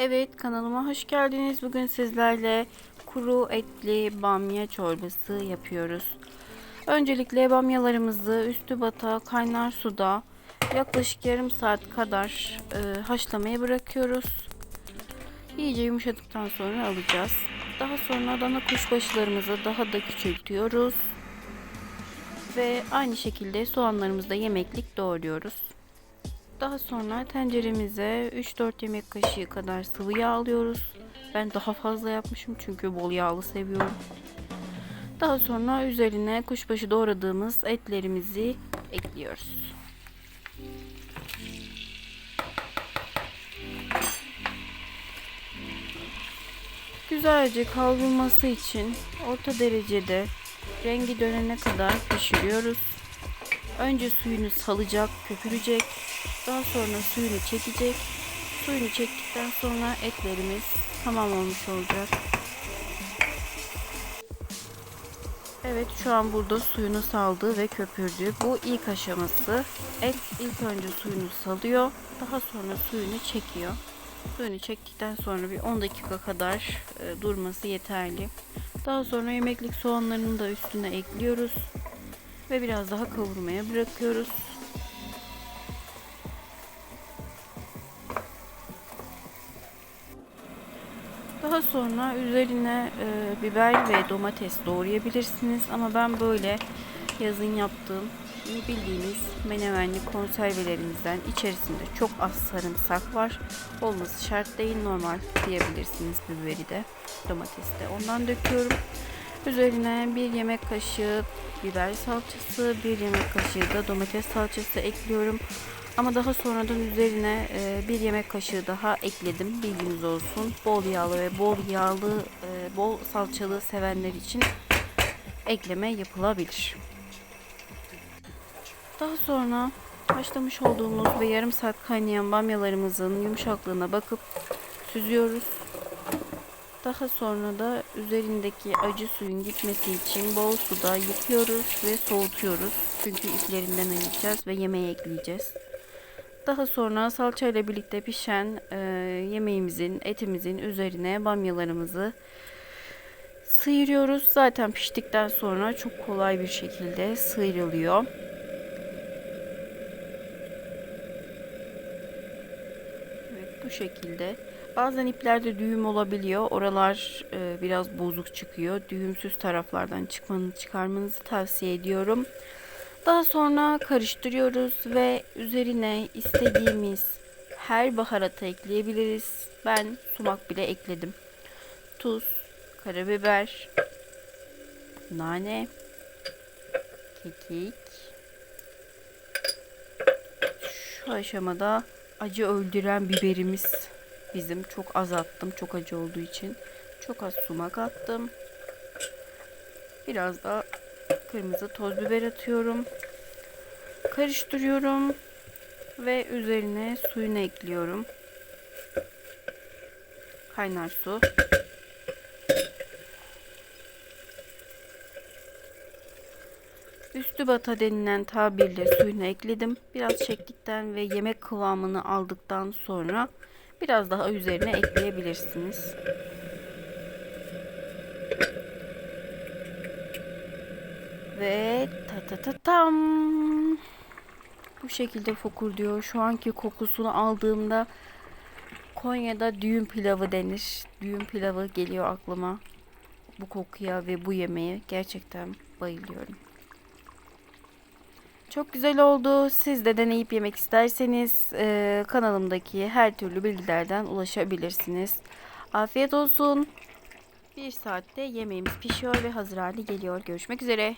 Evet kanalıma hoş geldiniz. Bugün sizlerle kuru etli bamya çorbası yapıyoruz. Öncelikle bamyalarımızı üstü bata kaynar suda yaklaşık yarım saat kadar e, haşlamaya bırakıyoruz. İyice yumuşadıktan sonra alacağız. Daha sonra dana kuşbaşılarımızı daha da küçültüyoruz. Ve aynı şekilde soğanlarımızı da yemeklik doğruyoruz. Daha sonra tenceremize 3-4 yemek kaşığı kadar sıvı yağ alıyoruz. Ben daha fazla yapmışım çünkü bol yağlı seviyorum. Daha sonra üzerine kuşbaşı doğradığımız etlerimizi ekliyoruz. Güzelce kavrulması için orta derecede rengi dönene kadar pişiriyoruz. Önce suyunu salacak, köpürecek. Daha sonra suyunu çekecek. Suyunu çektikten sonra etlerimiz tamam olmuş olacak. Evet şu an burada suyunu saldı ve köpürdü. Bu ilk aşaması. Et ilk önce suyunu salıyor. Daha sonra suyunu çekiyor. Suyunu çektikten sonra bir 10 dakika kadar e, durması yeterli. Daha sonra yemeklik soğanlarını da üstüne ekliyoruz ve biraz daha kavurmaya bırakıyoruz. Daha sonra üzerine e, biber ve domates doğrayabilirsiniz ama ben böyle yazın yaptığım bildiğiniz menemenli konservelerimizden içerisinde çok az sarımsak var. Olması şart değil normal diyebilirsiniz biberi de domatesi de ondan döküyorum. Üzerine bir yemek kaşığı biber salçası, bir yemek kaşığı da domates salçası ekliyorum. Ama daha sonradan üzerine e, bir yemek kaşığı daha ekledim. Bilginiz olsun. Bol yağlı ve bol yağlı, e, bol salçalı sevenler için ekleme yapılabilir. Daha sonra haşlamış olduğumuz ve yarım saat kaynayan bamyalarımızın yumuşaklığına bakıp süzüyoruz. Daha sonra da üzerindeki acı suyun gitmesi için bol suda yıkıyoruz ve soğutuyoruz. Çünkü iplerinden ayıracağız ve yemeğe ekleyeceğiz. Daha sonra salça ile birlikte pişen e, yemeğimizin, etimizin üzerine bamyalarımızı sıyırıyoruz. Zaten piştikten sonra çok kolay bir şekilde sıyrılıyor. Evet, bu şekilde. Bazen iplerde düğüm olabiliyor. Oralar e, biraz bozuk çıkıyor. Düğümsüz taraflardan çıkmanı çıkarmanızı tavsiye ediyorum. Daha sonra karıştırıyoruz ve üzerine istediğimiz her baharatı ekleyebiliriz. Ben sumak bile ekledim. Tuz, karabiber, nane, kekik. Şu aşamada acı öldüren biberimiz bizim çok az attım çok acı olduğu için çok az sumak attım biraz da kırmızı toz biber atıyorum karıştırıyorum ve üzerine suyunu ekliyorum kaynar su Üstü bata denilen tabirle suyunu ekledim. Biraz çektikten ve yemek kıvamını aldıktan sonra biraz daha üzerine ekleyebilirsiniz. Ve ta ta ta tam bu şekilde fokur diyor. Şu anki kokusunu aldığımda Konya'da düğün pilavı denir. Düğün pilavı geliyor aklıma. Bu kokuya ve bu yemeğe gerçekten bayılıyorum. Çok güzel oldu. Siz de deneyip yemek isterseniz e, kanalımdaki her türlü bilgilerden ulaşabilirsiniz. Afiyet olsun. Bir saatte yemeğimiz pişiyor ve hazır hale geliyor. Görüşmek üzere.